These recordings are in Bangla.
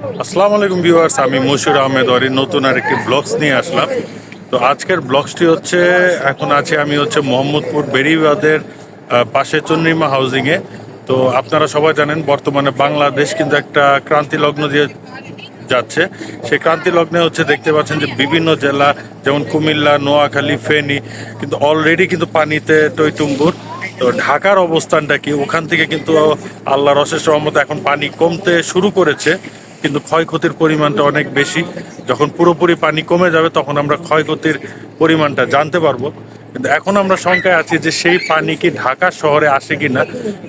আসসালামু আলাইকুম ভিউয়ার্স, আমি মশিউর আহমেদ ওয়ারি, নতুন আর একটি ব্লগস নিয়ে আসলাম। তো আজকের ব্লগসটি হচ্ছে, এখন আছে আমি হচ্ছে মোহাম্মদপুর বেরিবাদের পাশে চন্দ্রিমা হাউজিংয়ে তো আপনারা সবাই জানেন, বর্তমানে বাংলাদেশ কিন্তু একটা ক্রান্তি লগ্ন দিয়ে যাচ্ছে। সেই ক্রান্তি লগ্নে হচ্ছে দেখতে পাচ্ছেন যে বিভিন্ন জেলা, যেমন কুমিল্লা, নোয়াখালী, ফেনী, কিন্তু অলরেডি কিন্তু পানিতে টইটুম্বুর। তো ঢাকার অবস্থানটা কি? ওখান থেকে কিন্তু আল্লাহর অশেষ রহমত এখন পানি কমতে শুরু করেছে। কিন্তু ক্ষয়ক্ষতির পরিমাণটা অনেক বেশি। যখন পুরোপুরি পানি কমে যাবে, তখন আমরা ক্ষয়ক্ষতির পরিমাণটা জানতে পারব। কিন্তু এখন আমরা শঙ্কায় আছি যে সেই পানি কি ঢাকা শহরে আসে কি না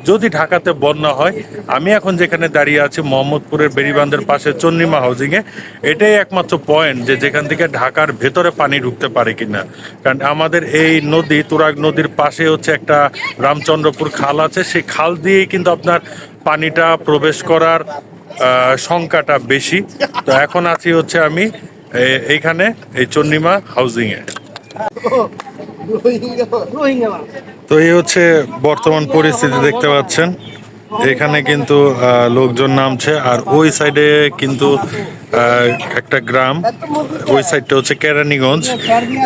যদি ঢাকাতে বন্যা হয়, আমি এখন যেখানে দাঁড়িয়ে আছি, মোহাম্মদপুরের বেরিবান্ধের পাশে চন্দ্রিমা হাউজিংয়ে, এটাই একমাত্র পয়েন্ট যে যেখান থেকে ঢাকার ভেতরে পানি ঢুকতে পারে কিনা। কারণ আমাদের এই নদী, তুরাগ নদীর পাশে হচ্ছে একটা রামচন্দ্রপুর খাল আছে। সেই খাল দিয়েই কিন্তু আপনার পানিটা প্রবেশ করার সংখ্যাটা বেশি। তো এখন আছি হচ্ছে আমি এইখানে, এই চন্দ্রিমা হাউজিংয়ে। তো এই হচ্ছে বর্তমান পরিস্থিতি দেখতে পাচ্ছেন। এখানে কিন্তু লোকজন নামছে, আর ওই সাইডে কিন্তু একটা গ্রাম। ওই সাইডটা হচ্ছে কেরানীগঞ্জ।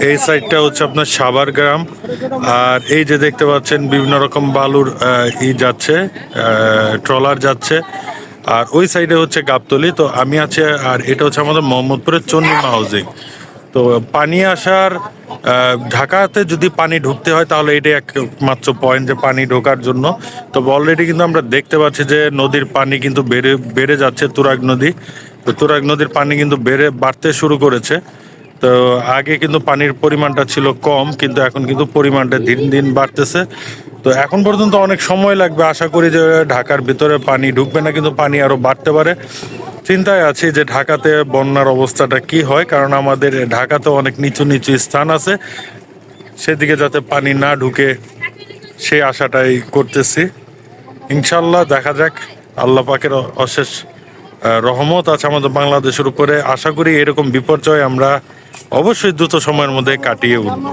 এই সাইডটা হচ্ছে আপনার সাভার গ্রাম। আর এই যে দেখতে পাচ্ছেন, বিভিন্ন রকম বালুর ই যাচ্ছে ট্রলার যাচ্ছে। আর ওই সাইডে হচ্ছে গাবতলি, তো আমি আছে, আর এটা হচ্ছে আমাদের মোহাম্মদপুরের চন্ডিমা হাউজিং। তো পানি আসার ঢাকাতে যদি পানি ঢুকতে হয়, তাহলে এটা একমাত্র পয়েন্ট যে পানি ঢোকার জন্য। তবে অলরেডি কিন্তু আমরা দেখতে পাচ্ছি যে নদীর পানি কিন্তু বেড়ে বেড়ে যাচ্ছে, তুরাগ নদী। তো তুরাগ নদীর পানি কিন্তু বেড়ে বাড়তে শুরু করেছে। তো আগে কিন্তু পানির পরিমাণটা ছিল কম, কিন্তু এখন কিন্তু পরিমাণটা দিন দিন বাড়তেছে। তো এখন পর্যন্ত অনেক সময় লাগবে। আশা করি যে ঢাকার ভিতরে পানি ঢুকবে না, কিন্তু পানি আরও বাড়তে পারে। চিন্তায় আছি যে ঢাকাতে বন্যার অবস্থাটা কি হয়, কারণ আমাদের ঢাকাতে অনেক নিচু নিচু স্থান আছে। সেদিকে যাতে পানি না ঢুকে, সেই আশাটাই করতেছি। ইনশাল্লাহ দেখা যাক। আল্লাহ পাকের অশেষ রহমত আছে আমাদের বাংলাদেশের উপরে। আশা করি এরকম বিপর্যয় আমরা অবশ্যই দ্রুত সময়ের মধ্যে কাটিয়ে উঠব।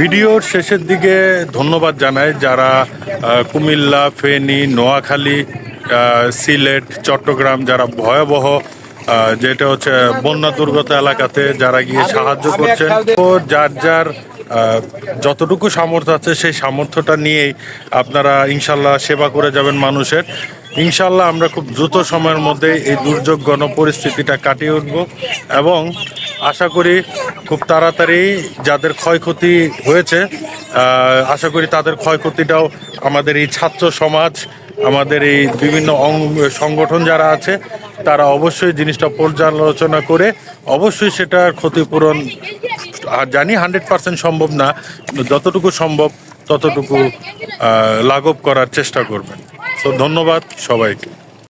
ভিডিওর শেষের দিকে ধন্যবাদ জানাই যারা কুমিল্লা, ফেনী, নোয়াখালী সিলেট, চট্টগ্রাম যারা ভয়াবহ যেটা হচ্ছে বন্যা দুর্গত এলাকাতে যারা গিয়ে সাহায্য করছেন, তো যার যার যতটুকু সামর্থ্য আছে সেই সামর্থ্যটা নিয়েই আপনারা ইনশাল্লাহ সেবা করে যাবেন মানুষের। ইনশাল্লাহ আমরা খুব দ্রুত সময়ের মধ্যে এই দুর্যোগ গণ পরিস্থিতিটা কাটিয়ে উঠব এবং আশা করি খুব তাড়াতাড়ি যাদের ক্ষয়ক্ষতি হয়েছে আশা করি তাদের ক্ষয়ক্ষতিটাও আমাদের এই ছাত্র সমাজ, আমাদের এই বিভিন্ন সংগঠন যারা আছে, তারা অবশ্যই জিনিসটা পর্যালোচনা করে অবশ্যই সেটার ক্ষতিপূরণ আর জানি হান্ড্রেড পার্সেন্ট সম্ভব না, যতটুকু সম্ভব ততটুকু লাঘব করার চেষ্টা করবেন। তো ধন্যবাদ সবাইকে।